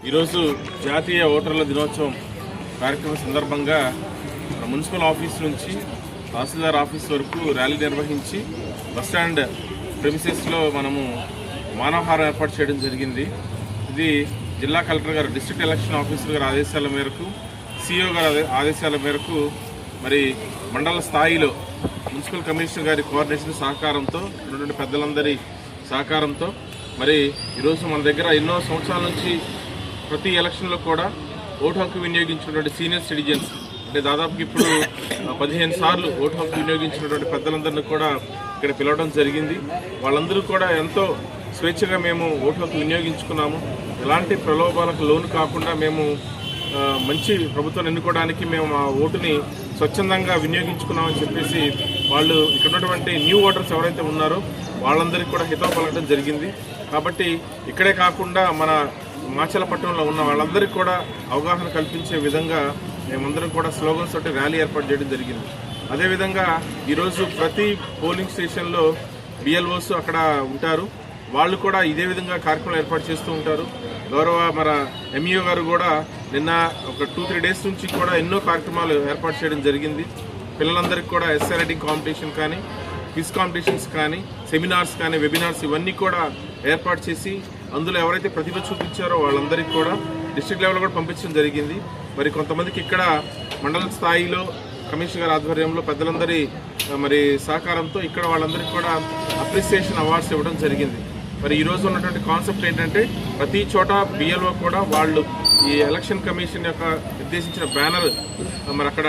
ఈరోజు జాతీయ ఓటర్ల దినోత్సవం కార్యక్రమం సందర్భంగా మున్సిపల్ ఆఫీస్ నుంచి తహసీల్దార్ ఆఫీస్ వరకు ర్యాలీ నిర్వహించి బస్టాండ్ ప్రెమిసెస్లో మనము మానవహారం ఏర్పాటు చేయడం జరిగింది. ఇది జిల్లా కలెక్టర్ గారు డిస్ట్రిక్ట్ ఎలక్షన్ ఆఫీసర్ గారి ఆదేశాల మేరకు సిఇఓ గారి ఆదేశాల మేరకు మరి మండల స్థాయిలో మున్సిపల్ కమిషనర్ గారి కోఆర్డినేషన్ సహకారంతో ఉన్నటువంటి పెద్దలందరి సహకారంతో మరి ఈరోజు మన దగ్గర ఎన్నో సంవత్సరాల నుంచి ప్రతి ఎలక్షన్లో కూడా ఓటు హక్కు వినియోగించినటువంటి సీనియర్ సిటిజన్స్ అంటే దాదాపు ఇప్పుడు పదిహేను సార్లు ఓటు హక్కు వినియోగించినటువంటి పెద్దలందరినీ కూడా ఇక్కడ పిలవడం జరిగింది. వాళ్ళందరూ కూడా ఎంతో స్వేచ్ఛగా మేము ఓటు హక్కు వినియోగించుకున్నాము. ఎలాంటి ప్రలోభాలకు లోను కాకుండా మేము మంచి ప్రభుత్వం ఎన్నుకోవడానికి మేము ఆ ఓటుని స్వచ్ఛందంగా వినియోగించుకున్నామని చెప్పేసి వాళ్ళు ఇక్కడ ఉన్నటువంటి న్యూ ఓటర్స్ ఎవరైతే ఉన్నారో వాళ్ళందరికీ కూడా హితవు పలకడం జరిగింది. కాబట్టి ఇక్కడే కాకుండా మన మాచలపట్నంలో ఉన్న వాళ్ళందరికీ కూడా అవగాహన కల్పించే విధంగా మేమందరం కూడా స్లోగన్స్ తోటి ర్యాలీ ఏర్పాటు చేయడం జరిగింది. అదేవిధంగా ఈరోజు ప్రతి పోలింగ్ స్టేషన్లో బిఎల్ఓస్ అక్కడ ఉంటారు. వాళ్ళు కూడా ఇదే విధంగా కార్యక్రమాలు ఏర్పాటు చేస్తూ ఉంటారు. గౌరవ మన ఎంఈఓ గారు కూడా నిన్న ఒక టూ త్రీ డేస్ నుంచి కూడా ఎన్నో కార్యక్రమాలు ఏర్పాటు చేయడం జరిగింది. పిల్లలందరికీ కూడా ఎస్ఐ రైటింగ్ కాంపిటీషన్ కానీ క్విజ్ కాంపిటీషన్స్ కానీ సెమినార్స్ కానీ వెబినార్స్ ఇవన్నీ కూడా ఏర్పాటు చేసి అందులో ఎవరైతే ప్రతిభ చూపించారో వాళ్ళందరికీ కూడా డిస్ట్రిక్ట్ లెవెల్ కూడా పంపించడం జరిగింది. మరి కొంతమందికి ఇక్కడ మండల స్థాయిలో కమిషనర్ గారి ఆధ్వర్యంలో పెద్దలందరి మరి సహకారంతో ఇక్కడ వాళ్ళందరికీ కూడా అప్రిసియేషన్ అవార్డ్స్ ఇవ్వడం జరిగింది. మరి ఈరోజు ఉన్నటువంటి కాన్సెప్ట్ ఏంటంటే ప్రతి చోట బిఎల్ఓ కూడా వాళ్ళు ఈ ఎలక్షన్ కమిషన్ యొక్క నిర్దేశించిన బ్యానర్ మరి అక్కడ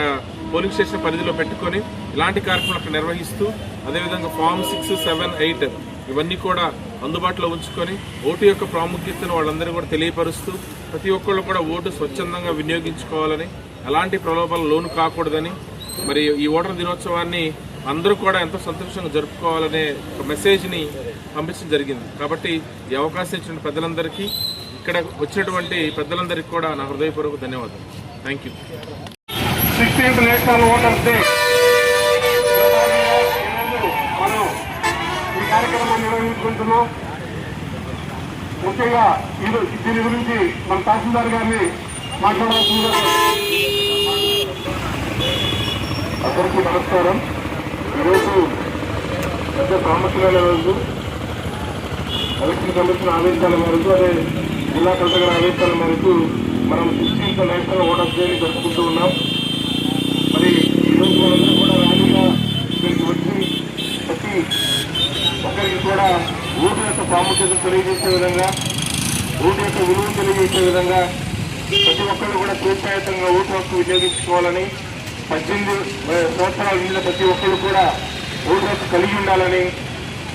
పోలింగ్ స్టేషన్ పరిధిలో పెట్టుకొని ఇలాంటి కార్యక్రమాలు అక్కడ నిర్వహిస్తూ అదేవిధంగా ఫామ్ సిక్స్ సెవెన్ ఎయిట్ ఇవన్నీ కూడా అందుబాటులో ఉంచుకొని ఓటు యొక్క ప్రాముఖ్యతను వాళ్ళందరూ కూడా తెలియపరుస్తూ ప్రతి ఒక్కళ్ళు కూడా ఓటు స్వచ్ఛందంగా వినియోగించుకోవాలని ఎలాంటి ప్రలోభాలు లోను కాకూడదని మరి ఈ ఓటర్ దినోత్సవాన్ని అందరూ కూడా ఎంతో సంతోషంగా జరుపుకోవాలనే ఒక మెసేజ్ని పంపించడం జరిగింది. కాబట్టి ఈ అవకాశం ఇచ్చిన పెద్దలందరికీ ఇక్కడ వచ్చినటువంటి పెద్దలందరికీ కూడా నా హృదయపూర్వక ధన్యవాదాలు. థ్యాంక్ యూ నిర్వహించుకుంటున్నాం ముఖ్యంగా ఈరోజు దీని గురించి మన తహసీల్దార్ గారిని మాట్లాడాల్సిందిగా అందరికీ నమస్కారం. ఈరోజు పెద్ద ప్రాముఖ్యమైన రోజు. ఎలక్షన్ కమిషన్ ఆదేశాల మేరకు అదే జిల్లా కలెక్టర్ గారి ఆదేశాల మేరకు మనం సిక్స్టీన్త్ నేషనల్ ఓటర్ డేని జరుపుకుంటూ ఉన్నాం మరి ఈరోజు మనందరం కూడా ర్యాలీగా ఇక్కడికి వచ్చి ప్రతి ఒక్కరికి కూడా ఓటు యొక్క ప్రాముఖ్యత తెలియజేసే విధంగా ఓటు యొక్క విలువ తెలియజేసే విధంగా ప్రతి ఒక్కరు కూడా స్వేచ్ఛాయుతంగా ఓటు హక్కు వినియోగించుకోవాలని పద్దెనిమిది సంవత్సరాలు నిండిన ప్రతి ఒక్కరు కూడా ఓటు హక్కు కలిగి ఉండాలని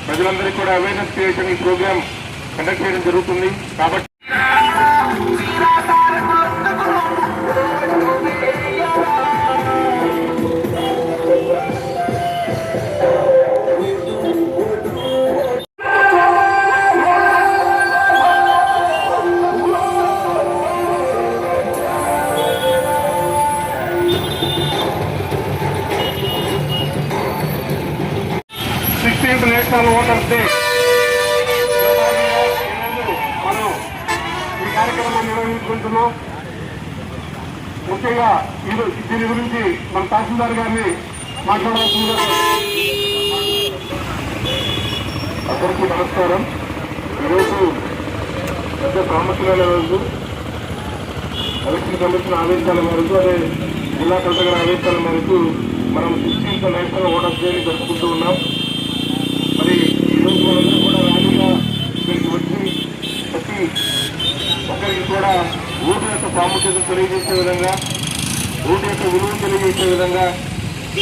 ప్రజలందరికీ కూడా అవేర్నెస్ క్రియేషన్ ఈ ప్రోగ్రాం కండక్ట్ చేయడం జరుగుతుంది. కాబట్టి నేషనల్ డే మనం ఈ కార్యక్రమాన్ని నిర్వహించుకుంటున్నాం. ముఖ్యంగా ఇది దీని గురించి మన తహసీల్దార్ గారిని మాట్లాడాల్సిందిగా అందరికీ నమస్కారం. ఈరోజు పెద్ద ప్రాముఖ్యమైన రోజు ఎలక్షన్ కమిషన్ ఆదేశాల మేరకు అదే జిల్లా కలెక్టర్ గారి ఆదేశాల మేరకు మనం సిక్స్టీన్త్ నేషనల్ ఓటర్స్ డేని జరుపుకుంటూ ఉన్నాం. కూడా ప్రతి ఒక్కరికి కూడా ఓటు యొక్క ప్రాముఖ్యత తెలియజేసే విధంగా ఓటు యొక్క విలువను తెలియజేసే విధంగా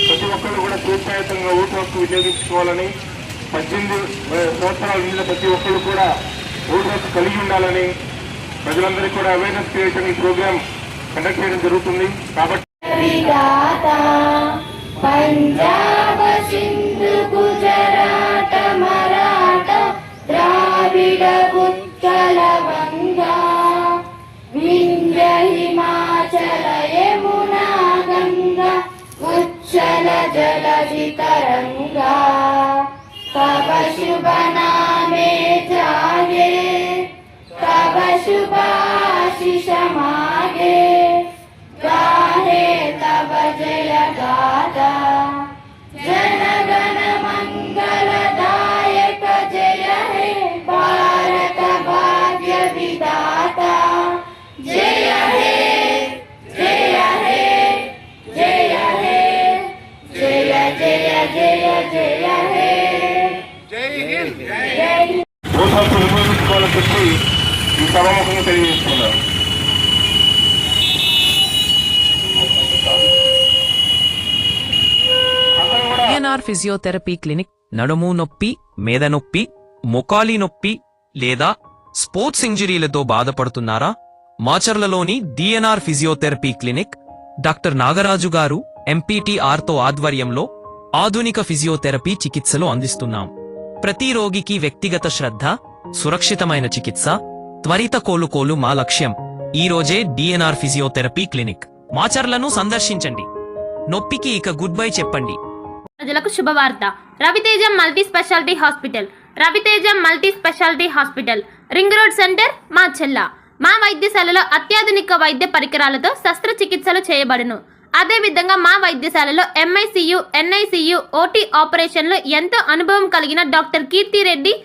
ప్రతి ఒక్కరు కూడా స్వేచ్ఛాయుతంగా ఓటు హక్కు వినియోగించుకోవాలని పద్దెనిమిది సంవత్సరాలు నిండిన ప్రతి ఒక్కరు కూడా ఓటు హక్కు కలిగి ఉండాలని ప్రజలందరికీ కూడా అవేర్నెస్ క్రియేషన్ ఈ ప్రోగ్రామ్ చేయడం జరుగుతుంది కాబట్టి పంజాబ్ సింధు जल जलधि तरंगा तब शुभ नामे जागे तब शुभाशिष मागे। చెప్పి ఈ సభాముఖంగా తెలియజేస్తున్నారు. అందరూ డిఎన్ఆర్ ఫిజియోథెరపీ క్లినిక్ నడుము నొప్పి మేద నొప్పి మొకాలి నొప్పి లేదా స్పోర్ట్స్ ఇంజరీలతో బాధపడుతున్నారా? మాచర్లలోని DNR physiotherapy clinic doctor Nagaraju గారు ఎంపీటీఆర్తో ఆధ్వర్యంలో ఆధునిక ఫిజియోథెరపీ చికిత్సలు అందిస్తున్నాం. ప్రతి రోగికి వ్యక్తిగత శ్రద్ధ సురక్షితమైన చికిత్స త్వరిత కోలుకోలు మా లక్ష్యం. ఈరోజే డిఎన్ఆర్ ఫిజియోథెరపీ క్లినిక్ మాచర్లను సందర్శించండి. నొప్పికి ఇక గుడ్ బై చెప్పండి. ప్రజలకు శుభవార్త. Raviteja multi speciality hospital. Raviteja multi speciality hospital. Ring road centre మా చెల్ల. మా వైద్యశాలలో అత్యాధునిక వైద్య పరికరాలతో శస్త్రచికిత్సలు చేయబడును. అదేవిధంగా మా వైద్యశాలలో ఎంఐసియు ఎన్ఐసియు ఓటీ ఆపరేషన్లు ఎంతో అనుభవం కలిగిన doctor Keerthi Reddy